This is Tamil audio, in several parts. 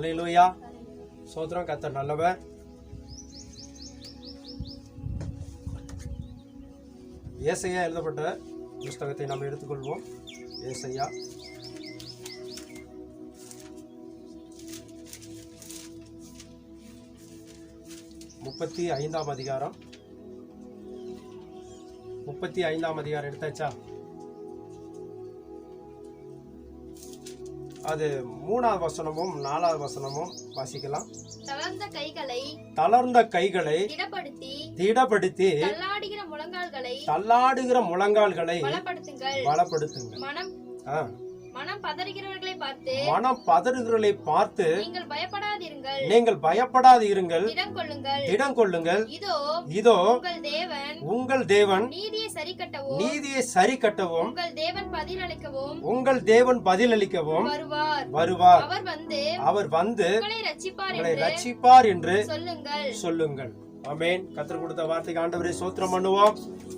அலையிலூயா சோத்திரம் கத்த நல்லவர். ஏசையா எழுதப்பட்ட புஸ்தகத்தை நாம் எடுத்துக்கொள்வோம். ஏசையா. முப்பத்தி ஐந்தாம் அதிகாரம். முப்பத்தி ஐந்தாம் அதிகாரம் எடுத்தாச்சா? அது மூணாவது வசனமும் நாலாவது வசனமும் வாசிக்கலாம். தளர்ந்த கைகளை தளர்ந்த கைகளை திடப்படுத்தி திடப்படுத்தி தள்ளாடுகிற முழங்கால்களை தள்ளாடுகிற முழங்கால்களை பலப்படுத்துங்கள். பலப்படுத்துங்க மனம். மனம் பதறுகிறவர்களை பார்த்து மனம் பதறுகிறதை பார்த்து நீங்கள் பயப்படாதிருங்கள். நீங்கள் பயப்படாது இருங்கள் இடம் கொள்ளுங்கள் இடம் கொள்ளுங்கள் இதோ இதோ உங்கள் தேவன் உங்கள் தேவன் நீதியை சரி கட்டவும் நீதியை சரி கட்டவும் உங்கள் தேவன் பதிலளிக்கவும் உங்கள் தேவன் பதிலளிக்கவும் வருவார். வருவார். அவர் வந்து அவர் வந்து உங்களை ரட்சிப்பார் என்று சொல்லுங்கள். சொல்லுங்கள். ஆமென். கத்தர் கொடுத்த வார்த்தைக்கு ஆண்டவரே சோத்திரம் பண்ணுவோம்.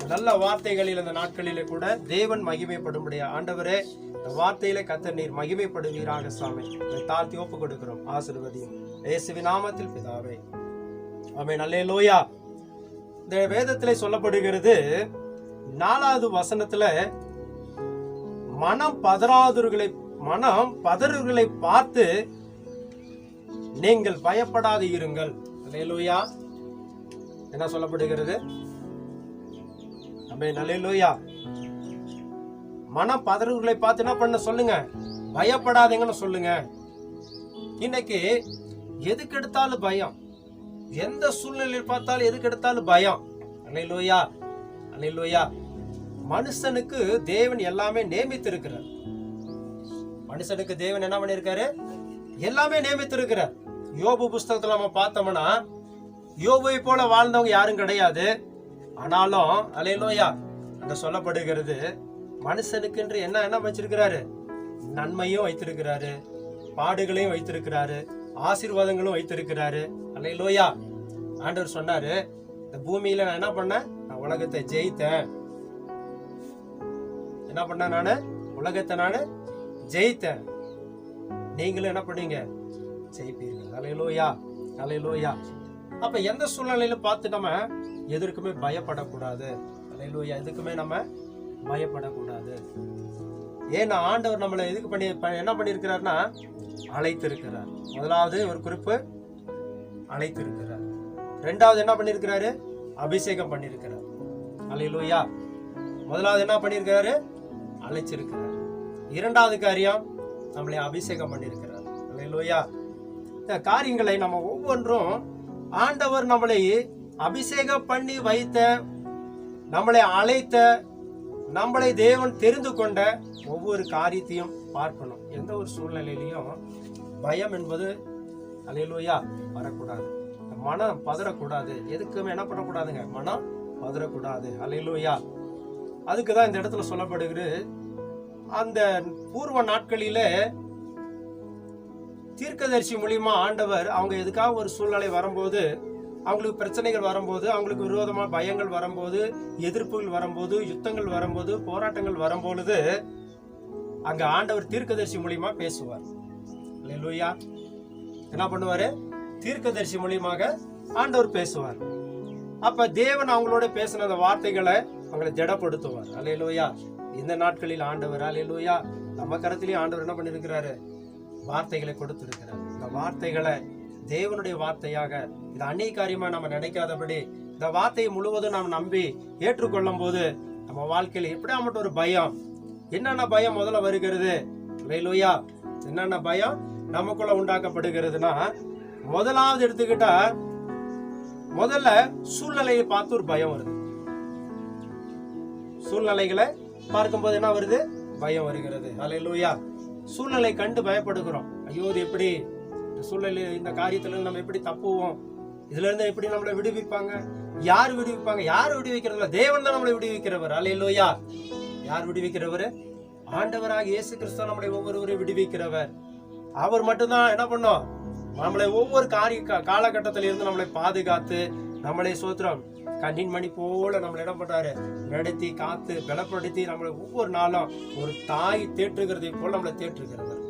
நல்ல வார்த்தைகளில் இந்த நாட்களிலே கூட தேவன் மகிமைப்படும்படியா? ஆண்டவரே இந்த வார்த்தையில கத்தர் நீர் மகிமைப்படுவீராக சாமி. தாழ்த்தி ஒப்பு கொடுக்கிறோம் ஆசீர்வதியும். இயேசுவின் நாமத்தில் பிதாவே. ஆமென். அல்லேலூயா. இந்த வேதத்தில் சொல்லப்படுகிறது நாலாவது வசனத்துல மனம் பதறாதவர்களை மனம் பதறுகளை பார்த்து நீங்கள் பயப்படாது இருங்கள். அல்லேலூயா. என்ன சொல்லப்படுகிறது? அமே நல்லேலூயா மனம் பதறுகளை பார்த்து என்ன பண்ண சொல்லுங்க? பயப்படாதீங்கன்னு சொல்லுங்க. இன்னைக்கு எதுக்கு எடுத்தாலும் பயம். எந்த சூழ்நிலையில் பார்த்தாலும் எதுக்கு எடுத்தாலும் பயம். அல்லேலூயா அல்லேலூயா மனுஷனுக்கு தேவன் எல்லாமே நியமித்திருக்கிறார். மனுஷனுக்கு தேவன் என்ன பண்ணியிருக்காரு? எல்லாமே நியமித்திருக்கிறார். யோபு புஸ்தகத்துல நம்ம பார்த்தோம்னா யோபுவை போல வாழ்ந்தவங்க யாரும் கிடையாது. ஆனாலும் அலையிலோயா அந்த சொல்லப்படுகிறது மனுஷனுக்குன்று என்ன என்ன வச்சிருக்கிறாரு நன்மையும் வைத்திருக்கிறாரு பாடுகளையும் வைத்திருக்கிறாரு. ஆசீர்வாதங்களும் வைத்திருக்கிறாரு. அலையிலோயா ஆண்டவர் சொன்னாரு இந்த பூமியில நான் என்ன பண்ணேன்? நான் உலகத்தை ஜெயித்தேன். என்ன பண்ணேன் நானு? உலகத்தை நானு ஜெயித்தேன். நீங்களும் என்ன பண்ணுவீங்க ஜெயிப்பீர்கள். அலையிலோயா அலையிலோயா அப்ப எந்த சூழ்நிலையில பார்த்து நம்ம எதற்குமே பயப்படக்கூடாது. அலையிலோயா எதுக்குமே நம்ம பயப்படக்கூடாது. ஏன்னா ஆண்டவர் நம்மளை எதுக்கு பண்ணி ப- என்ன பண்ணியிருக்கிறாருன்னா அழைத்திருக்கிறார். முதலாவது ஒரு குறிப்பு அழைத்திருக்கிறார். ரெண்டாவது என்ன பண்ணியிருக்கிறாரு? அபிஷேகம் பண்ணியிருக்கிறார். அலையிலோயா முதலாவது என்ன பண்ணியிருக்கிறாரு? அழைச்சிருக்கிறார். இரண்டாவது காரியம் நம்மளை அபிஷேகம் பண்ணியிருக்கிறார். அலையிலோயா இந்த காரியங்களை நம்ம ஒவ்வொன்றும் ஆண்டவர் நம்மளை அபிஷேகம் பண்ணி வைத்த நம்மளை அழைத்த நம்மளை தேவன் தெரிந்து கொண்ட ஒவ்வொரு காரியத்தையும் பார்க்கணும். எந்த ஒரு சூழ்நிலையிலையும் பயம் என்பது அலையிலோயா வரக்கூடாது. மனம் பதறக்கூடாது. எதுக்குமே என்ன பண்ணக்கூடாதுங்க? மனம் பதறக்கூடாது. அலையிலோயா. அதுக்கு தான் இந்த இடத்துல சொல்லப்படுகிறது அந்த பூர்வ நாட்களிலே தீர்க்கதரிசி மூலியமா ஆண்டவர் அவங்க எதுக்காக ஒரு சூழ்நிலை வரும்போது அவங்களுக்கு பிரச்சனைகள் வரும்போது அவங்களுக்கு விரோதமா பயங்கள் வரும்போது எதிர்ப்புகள் வரும்போது யுத்தங்கள் வரும்போது போராட்டங்கள் வரும்பொழுது அங்க ஆண்டவர் தீர்க்கதரிசி மூலியமா பேசுவார். லூயா என்ன பண்ணுவாரு? தீர்க்கதரிசி மூலியமாக ஆண்டவர் பேசுவார். அப்ப தேவன் அவங்களோட பேசின அந்த வார்த்தைகளை அவங்களை திடப்படுத்துவார். லூயா இந்த நாட்களில் ஆண்டவர் அல்லேலூயா நம்ம கரத்திலேயே ஆண்டவர் என்ன பண்ணிருக்கிறாரு? வார்த்தைகளை கொடுத்திருக்கிறார். இந்த வார்த்தைகளை தேவனுடைய வார்த்தையாக இது அந்நிய காரியமா நம்ம நினைக்காதபடி இந்த வார்த்தையை முழுவதும் நாம் நம்பி ஏற்றுக்கொள்ளும் போது நம்ம வாழ்க்கையில் வாழ்க்கையில எப்படியாமட்ட ஒரு பயம். என்னென்ன பயம் முதல்ல வருகிறது? லேலூயா என்னென்ன பயம்? நமக்குள்ள உண்டாக்கப்படுகிறதுனா முதலாவது எடுத்துக்கிட்டா முதல்ல சூழ்நிலையை பார்த்து ஒரு பயம் வருது. சூழ்நிலைகளை பார்க்கும்போது என்ன வருது? பயம் வருகிறது. அல்லேலூயா. சூழ்நிலை கண்டு பயப்படுகிறோம். ஐயோ இது எப்படி? இந்த சூழ்நிலை இந்த காரியத்துல இருந்து நம்ம எப்படி தப்புவோம்? இதுல இருந்து எப்படி நம்மளை விடுவிப்பாங்க? யார் விடுவிப்பாங்க? யார் விடுவிக்கிறதில்ல? தேவன் தான் நம்மளை விடுவிக்கிறவர். அல்லேலூயா. யார் விடுவிக்கிறவர்? ஆண்டவராக இயேசு கிறிஸ்து நம்மளை ஒவ்வொருவரையும் விடுவிக்கிறவர். அவர் மட்டும்தான் என்ன பண்ணோம்? நம்மளை ஒவ்வொரு காரிய காலகட்டத்தில இருந்து நம்மளை பாதுகாத்து நம்மளை சோத்திரம் கண்ணின் மணி போல நம்மளை என்ன பண்றாரு? நடத்தி காத்து பலப்படுத்தி நம்மளை ஒவ்வொரு நாளும் ஒரு தாய் தேற்றுகிறதை போல நம்மளை தேற்றுகிறவர்.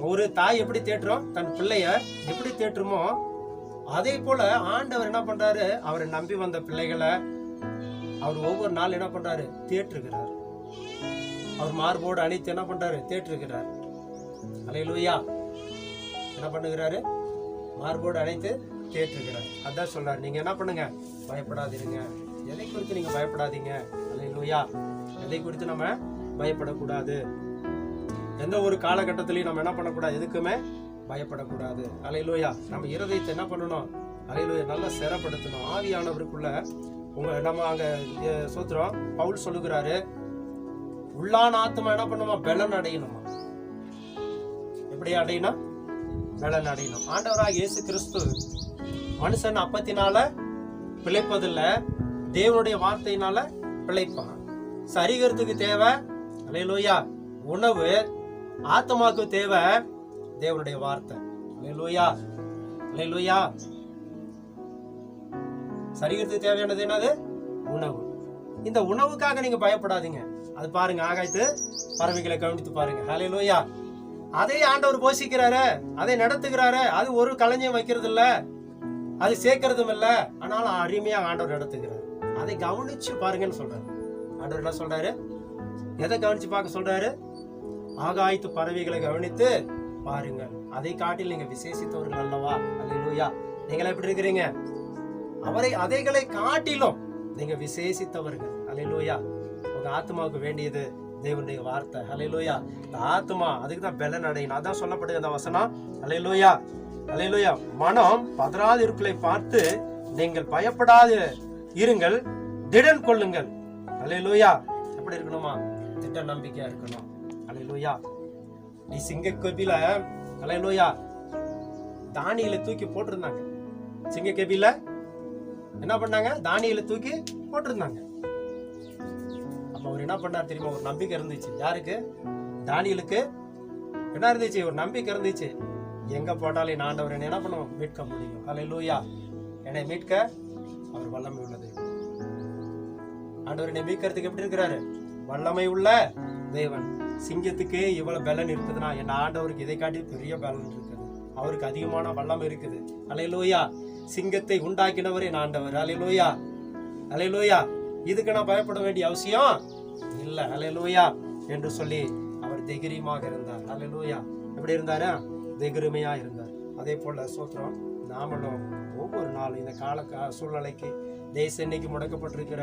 ஒரு தாய் எப்படி தேற்றுறோம்? தன் பிள்ளைய எப்படி தேற்றுமோ அதே போல ஆண்டவர் என்ன பண்றாரு? அவரை நம்பி வந்த பிள்ளைகளை அவர் ஒவ்வொரு நாள் என்ன பண்றாரு? தேற்றுகிறார். அவர் மார்போடு அணைத்து என்ன பண்ணுறாரு தேற்றிருக்கிறார். அலையிலூயா. என்ன பண்ணுகிறாரு? மார்போடு அணைத்து தேற்றிருக்கிறார். அதான் சொல்கிறார் நீங்கள் என்ன பண்ணுங்க? பயப்படாதீங்க எதை குறித்து நீங்கள் பயப்படாதீங்க? அலையிலூயா. எதை குறித்து நம்ம பயப்படக்கூடாது? எந்த ஒரு காலகட்டத்திலையும் நம்ம என்ன பண்ணக்கூடாது? எதுக்குமே பயப்படக்கூடாது. அலையிலூயா. நம்ம இருதயத்தை என்ன பண்ணணும்? அலையிலூயா. நல்லா சிறப்படுத்தணும் ஆவியானவருக்குள்ள உங்க நம்ம அங்கே சோத்திரம் பவுல் சொல்லுகிறாரு. உள்ளான ஆத்மா என்ன பண்ணுமா? பலன் அடையணுமா? எப்படி அடையணும்? பலன் அடையணும். ஆண்டவராக இயேசு கிறிஸ்து மனுஷன் அப்பத்தினால பிழைப்பதில்ல தேவனுடைய வார்த்தையினால பிழைப்பான். சரிகிறதுக்கு தேவை அலையலோயா உணவு ஆத்மாக்கு தேவை தேவனுடைய வார்த்தை. அலையலோயா அலையலோயா சரிகிறதுக்கு தேவையானது என்னது? உணவு. இந்த உணவுக்காக நீங்க பயப்படாதீங்க. அது பாருங்க ஆகாயத்து பறவைகளை கவனித்து பாருங்க. ஹalleluya. அதை ஆண்டவர் போஷிக்கிறாரு அதை நடத்துகிறாரு. அது ஒரு கலைஞம் வைக்கிறது இல்ல அது சேர்க்கறதும் இல்ல. ஆனாலும் அருமையா ஆண்டவர் நடத்துகிறார். அதை கவனிச்சு பாருங்கன்னு சொல்றாரு. ஆண்டவர் என்ன சொல்றாரு? எதை கவனிச்சு பார்க்க சொல்றாரு? ஆகாயத்து பறவைகளை கவனித்து பாருங்கள். அதை காட்டில் நீங்க விசேஷித்தவர்கள் அல்லவா? அல்லேலூயா நீங்களா எப்படி இருக்கிறீங்க? அவரை அதைகளை காட்டிலும் நீங்க விசேஷித்தவர்கள். அல்லேலூயா உங்க ஆத்மாவுக்கு வேண்டியது. தேவனுடைய வார்த்தை. அல்லேலூயா இந்த ஆத்மா அதுக்கு தான் பெலன் அடையணும். அதான் சொல்லப்படுது அந்த வசனம். அல்லேலூயா அல்லேலூயா மனம் பதறாத இருக்களை பார்த்து நீங்கள் பயப்படாது. இருங்கள் திடன் கொள்ளுங்கள். அல்லேலூயா எப்படி இருக்கணுமா? திட்ட நம்பிக்கையா இருக்கணும். அல்லேலூயா நீ சிங்க கபில அல்லேலூயா தானியில தூக்கி போட்டிருந்தாங்க. சிங்க கபில என்ன பண்ணாங்க? தானியில தூக்கி போட்டிருந்தாங்க. அவர் என்ன பண்ணார் தெரியுமா? ஒரு நம்பிக்கை இருந்துச்சு. யாருக்கு? தானியலுக்கு. என்ன இருந்துச்சு? ஒரு நம்பிக்கை இருந்துச்சு. எங்க போட்டாலும் என் ஆண்டவர் என்னை என்ன பண்ணுவோம் மீட்க முடியும். ஹalleluya. என்னை மீட்க அவர் வல்லமை உள்ளது. ஆண்டவர் என்னை மீட்கிறதுக்கு எப்படி இருக்கிறாரு? வல்லமை உள்ள தேவன். சிங்கத்துக்கு இவ்வளவு பலன் இருக்குதுன்னா என் ஆண்டவருக்கு இதை காட்டி பெரிய பலன் இருக்குது. அவருக்கு அதிகமான வல்லமை இருக்குது. அலையலோயா சிங்கத்தை உண்டாக்கினவர் என் ஆண்டவர். அலையலோயா அலையலோயா இதுக்கு நான் பயப்பட வேண்டிய அவசியம் இல்லை. அலையலூயா என்று சொல்லி அவர் திகிரியமாக இருந்தார். அலையலூயா எப்படி இருந்தாரா? திகிருமையாக இருந்தார். அதே போல் சோத்திரம் நாமளும் ஒவ்வொரு நாளும் இந்த கால சூழ்நிலைக்கு தேச இன்னைக்கு முடக்கப்பட்டிருக்கிற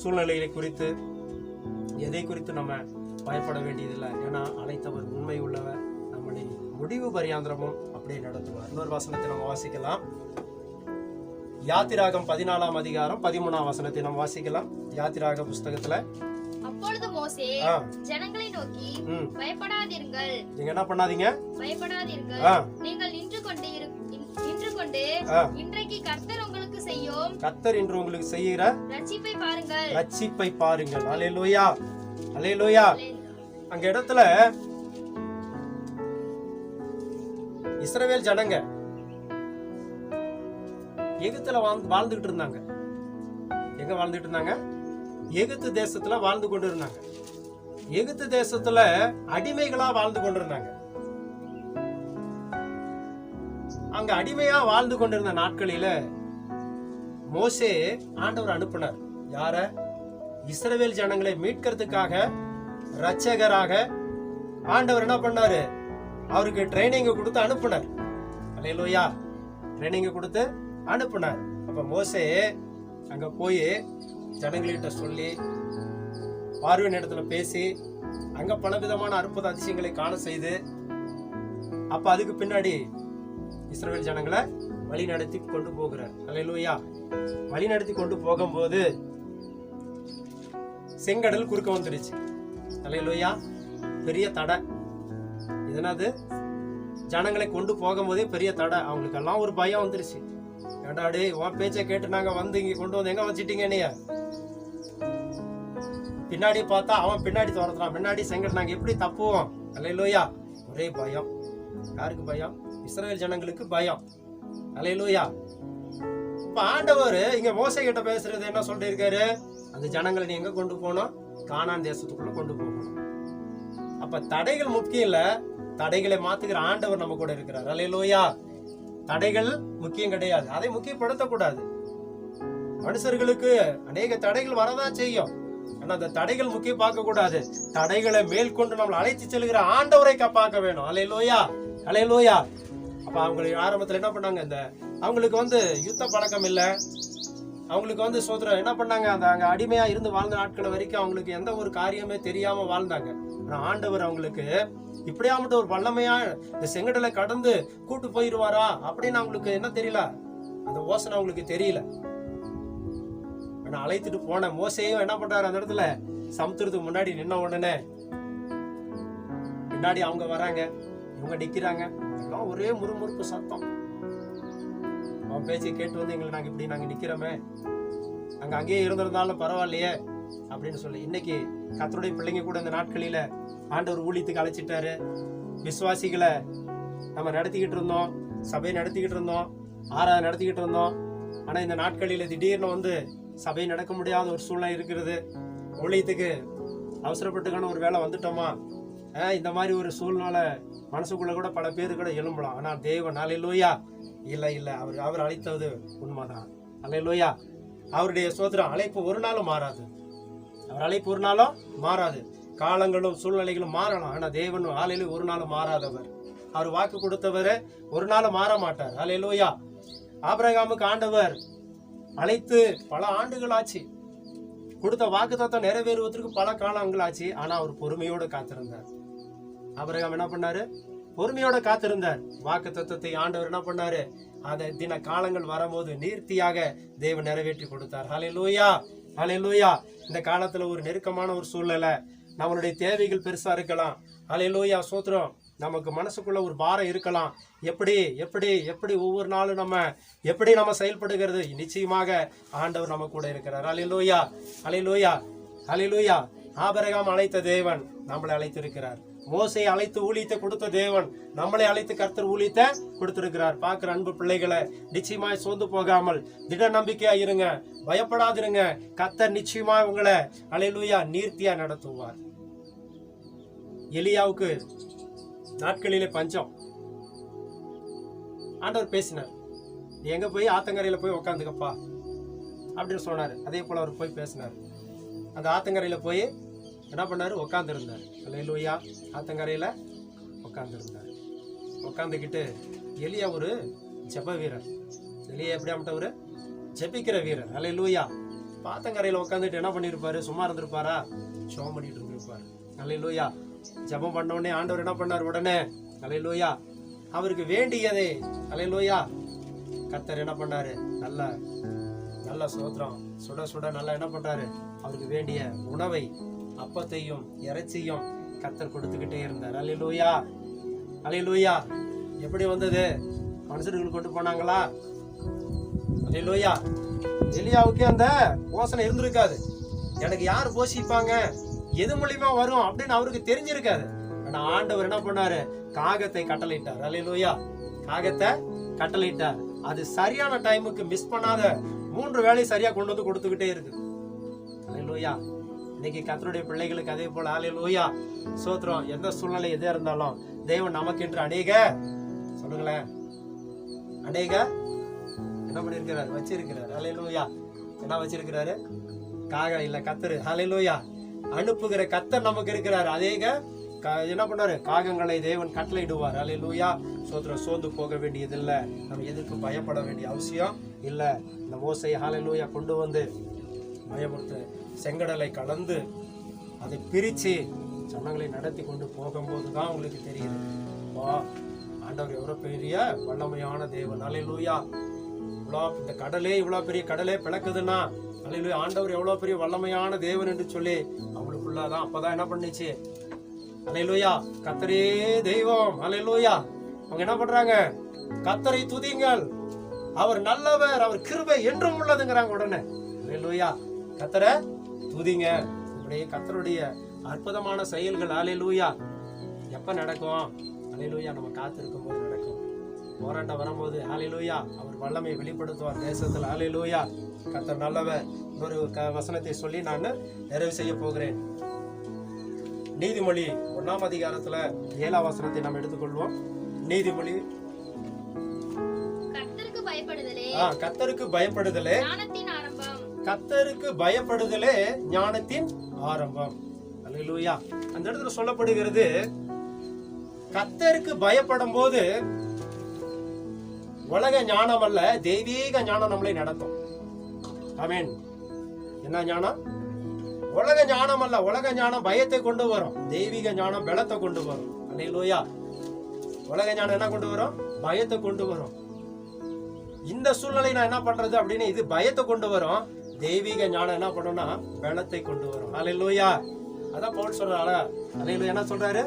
சூழ்நிலைகளை குறித்து எதை குறித்து நம்ம பயப்பட வேண்டியதில்லை. ஏன்னா அழைத்தவர் உண்மை உள்ளவர். நம்மளை முடிவு பரியாந்திரமும் அப்படியே நடத்துவார் இன்னொரு வசனத்தை நம்ம வாசிக்கலாம். யாத்திராகம் பதினாலாம் அதிகாரம் பதிமூணாம் வசனத்தை நம்ம வாசிக்கலாம். யாத்திராக புஸ்தகத்தில் ஜனங்களை நோக்கி பயப்படாதீர்கள். நீங்க என்ன பண்ணாதீங்க? பயப்படாதீர்கள். நீங்கள் நின்று கொண்டு நின்று கொண்டு. இன்றைக்கு கர்த்தர் உங்களுக்கு செய்யும் கர்த்தர் என்று உங்களுக்கு செய்கிற ரட்சிப்பை பாருங்கள். ரட்சிப்பை பாருங்கள். அலையலோயா அலையலோயா அங்க இடத்துல இஸ்ரவேல் ஜனங்க எகிப்துல வாழ்ந்து வாழ்ந்துகிட்டு இருந்தாங்க. எங்க வாழ்ந்துட்டு இருந்தாங்க? எகிப்து தேசத்துல வாழ்ந்து கொண்டு இருந்தாங்க. எகிப்து தேசத்துல அடிமைகளா வாழ்ந்து கொண்டிருந்தாங்க. அங்க அடிமையா வாழ்ந்து கொண்டிருந்த நாட்களில மோசே ஆண்டவர் அனுப்பினார். யார? இஸ்ரவேல் ஜனங்களை மீட்கிறதுக்காக ரட்சகராக ஆண்டவர் என்ன பண்ணாரு? அவருக்கு ட்ரைனிங் கொடுத்து அனுப்புனார். அல்லேலூயா. ட்ரைனிங் கொடுத்து அனுப்புனார். அப்ப மோசே அங்க போய் ஜனங்கள்கிட்ட சொல்லி பார்வையின் இடத்துல பேசி அங்க பலவிதமான அற்புத அதிசயங்களை காண செய்து அப்ப அதுக்கு பின்னாடி இஸ்ரேல் ஜனங்களை வழி நடத்தி கொண்டு போகிறார். அல்லேலூயா வழி நடத்தி கொண்டு போகும்போது செங்கடல் குறுக்க வந்துடுச்சு அல்லேலூயா பெரிய தடை. இதனது ஜனங்களை கொண்டு போகும்போதே பெரிய தடை. அவங்களுக்கு எல்லாம் ஒரு பயம் வந்துருச்சு. ஏண்டா உன் பேச்சை கேட்டு நாங்கள் வந்து இங்க கொண்டு வந்து எங்க வச்சிட்டீங்க நீ பின்னாடி பார்த்தா அவன் பின்னாடி துரத்துறான். பின்னாடி செங்கல் நாங்கள் எப்படி தப்புவோம்? அலையிலோயா. ஒரே பயம். யாருக்கு பயம்? இஸ்ரேல் ஜனங்களுக்கு பயம். அலையிலோயா. இப்ப ஆண்டவர் இங்க மோசை கிட்ட பேசுறது என்ன சொல்லிருக்காரு அந்த ஜனங்களை நீ எங்க கொண்டு போகணும் காணான் தேசத்துக்குள்ள கொண்டு போகணும். அப்ப தடைகள் முக்கியம் இல்ல. தடைகளை மாத்துக்கிற ஆண்டவர் நம்ம கூட இருக்கிறார். அலையிலோயா. தடைகள் முக்கியம் கிடையாது. அதை முக்கியப்படுத்தக்கூடாது. மனுஷர்களுக்கு அநேக தடைகள் வரதான் செய்யும். ஆனா அந்த தடைகள் முக்கியம் பார்க்க கூடாது தடைகளை மேற்கொண்டு நம்மளை அழைத்து செல்கிற ஆண்டவரை க- பார்க்க வேணும். அலை லோயா அப்ப அவங்களுக்கு ஆரம்பத்துல என்ன பண்ணாங்க? இந்த அவங்களுக்கு வந்து யுத்த பழக்கம் இல்லை. அவங்களுக்கு வந்து சோதரம் என்ன பண்ணாங்க? அந்த அங்க அடிமையா இருந்து வாழ்ந்த நாட்கள் வரைக்கும் அவங்களுக்கு எந்த ஒரு காரியமே தெரியாம வாழ்ந்தாங்க. ஆனா ஆண்டவர் அவங்களுக்கு இப்படியாமட்ட ஒரு வல்லமையா இந்த செங்கடலை கடந்து கூட்டு போயிருவாரா அப்படின்னு அவங்களுக்கு என்ன தெரியல? அந்த ஓசனை அவங்களுக்கு தெரியல. அவனை அழைத்துட்டு போன மோசையும் என்ன பண்றாரு அந்த இடத்துல? சமுத்திரத்துக்கு முன்னாடி நின்ன உடனே. பின்னாடி அவங்க வராங்க. இவங்க நிக்கிறாங்க. எல்லாம் ஒரே முறுமுறுப்பு சத்தம். அவன் பேச்சு கேட்டு வந்து எங்களை நாங்க இப்படி நாங்க நிக்கிறோமே. அங்க அங்கேயே இருந்திருந்தாலும் பரவாயில்லையே அப்படின்னு சொல்லி. இன்னைக்கு கத்தருடைய பிள்ளைங்க கூட இந்த நாட்களில ஆண்டவர் ஊழியத்துக்கு அழைச்சிட்டாரு. விசுவாசிகளை நம்ம நடத்திக்கிட்டு இருந்தோம். சபை நடத்திக்கிட்டு இருந்தோம். ஆறாவது நடத்திக்கிட்டு இருந்தோம். ஆனா இந்த நாட்களில திடீர்னு வந்து சபை நடக்க முடியாத ஒரு சூழ்நிலை இருக்கிறது. ஊழியத்துக்கு அவசரப்பட்டுக்கான ஒரு வேலை வந்துட்டோமா? இந்த மாதிரி ஒரு சூழ்நிலை மனசுக்குள்ள கூட பல பேர் கூட எழும்பலாம். ஆனால் தேவன் அலையிலோயா இல்லை இல்லை அவர் அவர் அழைத்தது உண்மைதான். அலையிலோயா அவருடைய சோதரம் அழைப்பு ஒரு நாளும் மாறாது. அவர் அழைப்பு ஒரு நாளும் மாறாது. காலங்களும் சூழ்நிலைகளும் மாறலாம். ஆனால் தேவன் ஆலையில ஒரு நாளும் மாறாதவர். அவர் வாக்கு கொடுத்தவர் ஒரு நாளும் மாற மாட்டார். அலையிலோயா ஆபிரகாமுக்கு ஆண்டவர் அழைத்து பல ஆண்டுகள் ஆச்சு கொடுத்த வாக்கு தத்துவம் நிறைவேறுவதற்கு பல காலங்கள் ஆச்சு ஆனால் அவர் பொறுமையோடு காத்திருந்தார். ஆபிரகாம் என்ன பண்ணாரு? பொறுமையோட காத்திருந்தார். வாக்கு தத்துவத்தை ஆண்டவர் என்ன பண்ணாரு? அந்த தின காலங்கள் வரும்போது நீர்த்தியாக தேவன் நிறைவேற்றி கொடுத்தார். ஹalleluya! ஹalleluya! இந்த காலத்துல ஒரு நெருக்கமான ஒரு சூழ்நிலை. நம்மளுடைய தேவைகள் பெருசா இருக்கலாம். ஹalleluya! சோத்திரம். நமக்கு மனசுக்குள்ள ஒரு பாரம் இருக்கலாம். எப்படி எப்படி எப்படி ஒவ்வொரு நாளும் நம்ம எப்படி நம்ம செயல்படுகிறது? நிச்சயமாக ஆண்டவர் நம்ம கூட இருக்கிறார். ஹalleluya ஹalleluya ஹalleluya. ஆபரகம் அழைத்த தேவன் நம்மளை அழைத்திருக்கிறார். மோசை அழைத்து ஊழியத்தை கொடுத்த தேவன் நம்மளை அழைத்து கர்த்தர் ஊழியத்தை கொடுத்திருக்கிறார். பார்க்குற அன்பு பிள்ளைகளை நிச்சயமாய் சோர்ந்து போகாமல் திட நம்பிக்கையா இருங்க. பயப்படாதிருங்க. கர்த்தர் நிச்சயமா உங்களை அலையிலூயா நீர்த்தியா நடத்துவார். எலியாவுக்கு நாட்களிலே பஞ்சம். ஆண்டவர் பேசினார். நீ எங்கே போய் ஆத்தங்கரையில் போய் உக்காந்துக்கப்பா? அப்படின்னு சொன்னார். அதே போல் அவர் போய் பேசினார். அந்த ஆத்தங்கரையில் போய் என்ன பண்ணார்? உட்காந்துருந்தார் லூயா ஆத்தங்கரையில் உட்காந்துருந்தார் உட்காந்துக்கிட்டு எலியா ஒரு ஜெப வீரர். எலியா எப்படி ஒரு ஜெபிக்கிற வீரர். அல்ல லூயா பாத்தங்கரையில் உட்காந்துட்டு என்ன பண்ணியிருப்பாரு சும்மா இருந்திருப்பாரா? சோம் பண்ணிட்டு இருந்திருப்பாரு. லூயா ஜெபம் பண்ண உடனே ஆண்டவர் என்ன பண்ணார்? உடனே அலையிலுயா அவருக்கு வேண்டியதே அலையிலுயா கத்தர் என்ன பண்ணாரு? நல்ல நல்ல சோத்திரம். சுட சுட நல்லா என்ன பண்றாரு அவருக்கு வேண்டிய உணவை அப்பத்தையும் இறைச்சியும் கத்தர் கொடுத்துக்கிட்டே இருந்தார். அலையிலூயா அலையிலூயா எப்படி வந்தது? மனுஷர்கள் கொண்டு போனாங்களா? அலையிலூயா எலியாவுக்கு அந்த யோசனை இருந்திருக்காது. எனக்கு யார் போஷிப்பாங்க? எது மூலியமா வரும் அப்படின்னு அவருக்கு தெரிஞ்சிருக்காது. ஆனா ஆண்டவர் என்ன பண்ணாரு? காகத்தை கட்டளையிட்டார். அலையிலோயா காகத்தை கட்டளையிட்டார். அது சரியான டைமுக்கு மிஸ் பண்ணாத மூன்று வேலையை சரியா கொண்டு வந்து கொடுத்துக்கிட்டே இருக்கு. அலையிலோயா இன்னைக்கு கத்தருடைய பிள்ளைகளுக்கு அதே போல அலையிலோயா சோத்திரம் எந்த சூழ்நிலை எதா இருந்தாலும் தேவன் நமக்கென்று அநேக சொல்லுங்களேன். அநேக என்ன பண்ணிருக்கிறார் வச்சிருக்கிறார். அலையிலோயா என்ன வச்சிருக்கிறாரு? காக இல்ல கத்தரு. அலையிலோயா அனுப்புகிற கத்தர் நமக்கு இருக்கிறார். அதேக க- என்ன பண்ணாரு? காகங்களை தேவன் கட்டளையிடுவார். அலை லூயா சோத்திரம் சோர்ந்து போக வேண்டியதில்லை. நம்ம எதுக்கு பயப்பட வேண்டிய அவசியம் இல்லை. இந்த ஓசை ஹாலை லூயா கொண்டு வந்து பயமுறுத்து செங்கடலை கலந்து அதை பிரித்து ஜனங்களை நடத்தி கொண்டு போகும்போது தான் உங்களுக்கு தெரியுது. வா ஆண்டவர் எவ்வளோ பெரிய வல்லமையான தேவன். அலை லூயா இவ்வளோ இந்த கடலே இவ்வளோ பெரிய கடலே பிளக்குதுன்னா அலையிலூயா ஆண்டவர் எவ்வளவு பெரிய வல்லமையான தேவன் என்று சொல்லி அவங்களுக்குள்ளதான் அப்பதான் என்ன பண்ணுச்சு? அலையிலூயா கத்தரே தெய்வம் அலையிலூயா அவங்க என்ன பண்றாங்க? கத்தரை துதிங்கள் அவர் நல்லவர் அவர் கிருபை என்றும் உள்ளதுங்கிறாங்க உடனே. லூயா கத்தரை துதிங்க. அப்படியே கத்தருடைய அற்புதமான செயல்கள் அலையிலூயா எப்ப நடக்கும்? அலையிலூயா நம்ம காத்திருக்கும் போது நடக்கும். போராட்டம் வரும்போது ஹalleluya அவர் வல்லமை வெளிப்படுத்துவார் தேசத்துல. லூயா கர்த்தர் நல்லவர் ஒரு க வசனத்தை சொல்லி நான் நிறைவு செய்ய போகிறேன். நீதிமொழி ஒண்ணாம் அதிகாரத்துல ஏழாம் வசனத்தை நாம் எடுத்துக்கொள்வோம். நீதிமொழி. கர்த்தருக்கு பயப்படுதலே. ஆ, கர்த்தருக்கு பயப்படுதலே. ஞானத்தின் ஆரம்பம். அல்லேலூயா. அந்த இடத்துல சொல்லப்படுகிறது கர்த்தருக்கு பயப்படும் போது உலக ஞானம் அல்ல தெய்வீக ஞானம் நம்மளை நடத்தும். அமீன் என்ன ஞானம்? உலக ஞானம் அல்ல உலக ஞானம் பயத்தை கொண்டு வரும். தெய்வீக ஞானம் பலத்தை கொண்டு வரும். அல்லேலூயா உலக ஞானம் என்ன கொண்டு வரும்? பயத்தை கொண்டு வரும். இந்த சூழ்நிலை நான் என்ன பண்றது அப்படின்னு இது பயத்தை கொண்டு வரும். தெய்வீக ஞானம் என்ன பண்ணும்னா பலத்தை கொண்டு வரும். அலையிலூயா. அதான் பவுல் சொல்றாரு அலையிலூயா என்ன சொல்றாரு?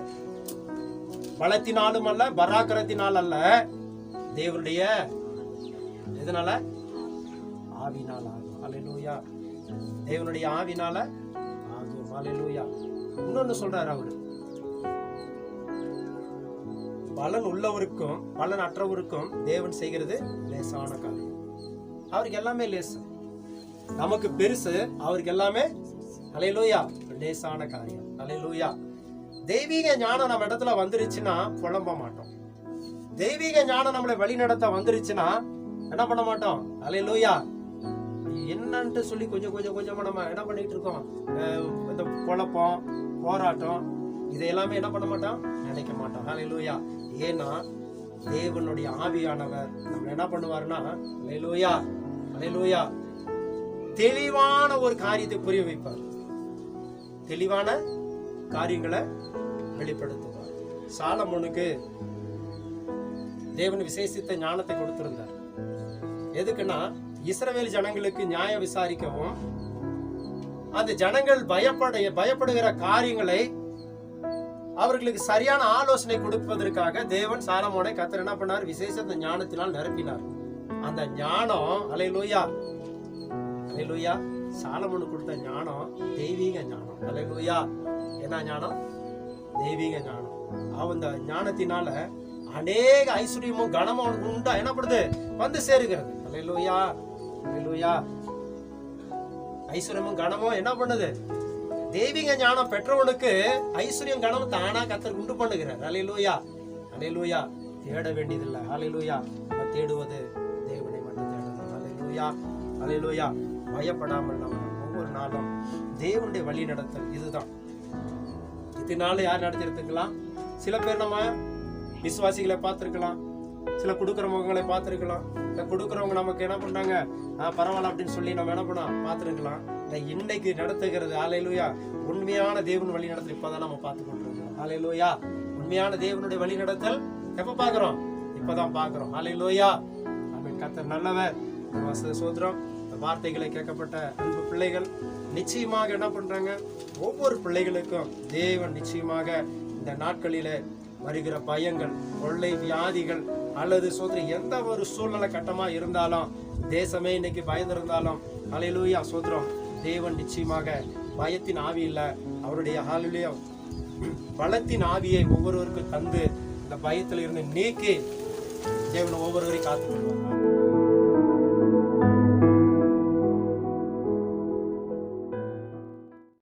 பலத்தினாலும் அல்ல பராக்கிரத்தினால் அல்ல தேவனுடைய எதனால? ஆவினால் ஆகும் அலையலூயா தேவனுடைய ஆவினால ஆகும் அலையலூயா இன்னொன்னு சொல்றாரு அவரு. பலன் உள்ளவருக்கும் பலன் அற்றவருக்கும் தேவன் செய்கிறது லேசான காரியம். அவருக்கு எல்லாமே லேசு. நமக்கு பெருசு அவருக்கு எல்லாமே அலையலூயா லேசான காரியம். அலையலூயா தெய்வீக ஞானம் நம்ம இடத்துல வந்துருச்சுன்னா புலம்ப மாட்டோம். தெய்வீக ஞானம் நம்மளை வழி நடத்த வந்துருச்சுன்னா என்ன பண்ண மாட்டோம்? அலையலூயா என்னன்ட்டு சொல்லி கொஞ்சம் கொஞ்சம் கொஞ்சமாக நம்ம என்ன பண்ணிட்டு இருக்கோம்? இந்த குழப்பம் போராட்டம் இது எல்லாமே என்ன பண்ண மாட்டோம்? நினைக்க மாட்டோம். லூயா ஏன்னா தேவனுடைய ஆவியானவர் நம்ம என்ன பண்ணுவாருன்னா லூயா லூயா தெளிவான ஒரு காரியத்தை புரிய வைப்பார். தெளிவான காரியங்களை வெளிப்படுத்துவார். சாலமோனுக்கு தேவன் விசேஷித்த ஞானத்தை கொடுத்திருந்தார். எதுக்குன்னா இஸ்ரவேல் ஜனங்களுக்கு நியாயம் விசாரிக்கவும். அந்த ஜனங்கள் பயப்பட பயப்படுகிற காரியங்களை அவர்களுக்கு சரியான ஆலோசனை கொடுப்பதற்காக தேவன் சாலமோனை கத்தர் என்ன பண்ணார்? விசேஷ ஞானத்தினால் நிரப்பினார். அந்த ஞானம் அலை லூயா அலை லூயா சாலமோனு கொடுத்த ஞானம் தெய்வீக ஞானம். அலை லூயா என்ன ஞானம்? தெய்வீக ஞானம். அவன் அந்த ஞானத்தினால அநேக ஐஸ்வர்யமும் கனமும் உண்டா? என்ன பண்ணுது வந்து சேருகிறது. அலை லூயா ஐஸ்வர்யமும் கனமும் என்ன பண்ணுது? தெய்வீக ஞானம் பெற்றவனுக்கு ஐஸ்வர்யம் கணம் தானா கத்தர் உண்டு பண்ணுகிறார். அலையிலூயா அலையிலூயா தேட வேண்டியதில்லை. அலையிலூயா நம்ம தேடுவது தேவனை மட்டும் தேடணும் அலையிலூயா அலையிலூயா பயப்படாமல் நம்ம ஒவ்வொரு நாளும் தேவனுடைய வழி நடத்தல் இதுதான். இதனால யார் நடத்திருக்கலாம் சில பேர் நம்ம விசுவாசிகளை பார்த்துருக்கலாம். சில கொடுக்குற முகங்களை பார்த்துருக்கலாம். இல்லை கொடுக்குறவங்க நமக்கு என்ன பண்றாங்க? பரவாயில்ல அப்படின்னு சொல்லி நம்ம என்ன பண்ணலாம் பார்த்துருக்கலாம். இல்லை இன்னைக்கு நடத்துகிறது ஆலையிலூயா உண்மையான தேவன் வழி நடத்தல் இப்போதான் நம்ம பார்த்து கொண்டிருக்கோம் ஆலையிலூயா உண்மையான தேவனுடைய வழி நடத்தல் எப்போ பார்க்குறோம்? இப்போதான் பார்க்குறோம். ஆலையிலூயா அப்படின்னு கத்தர் நல்லவர். சோதரம் இந்த வார்த்தைகளை கேட்கப்பட்ட அன்பு பிள்ளைகள் நிச்சயமாக என்ன பண்றாங்க? ஒவ்வொரு பிள்ளைகளுக்கும் தேவன் நிச்சயமாக இந்த நாட்களிலே வருகிற பயங்கள் கொள்ளை வியாதிகள் அல்லது சோதரி எந்த ஒரு சூழ்நிலை கட்டமாக இருந்தாலும் தேசமே இன்னைக்கு பயந்திருந்தாலும் அலையிலூயா சோதரம் தேவன் நிச்சயமாக பயத்தின் ஆவி இல்லை. அவருடைய ஹalleluya பலத்தின் ஆவியை ஒவ்வொருவருக்கும் தந்து இந்த பயத்தில் இருந்து நீக்கி தேவன் ஒவ்வொருவரையும் காத்துக்கொள்வார்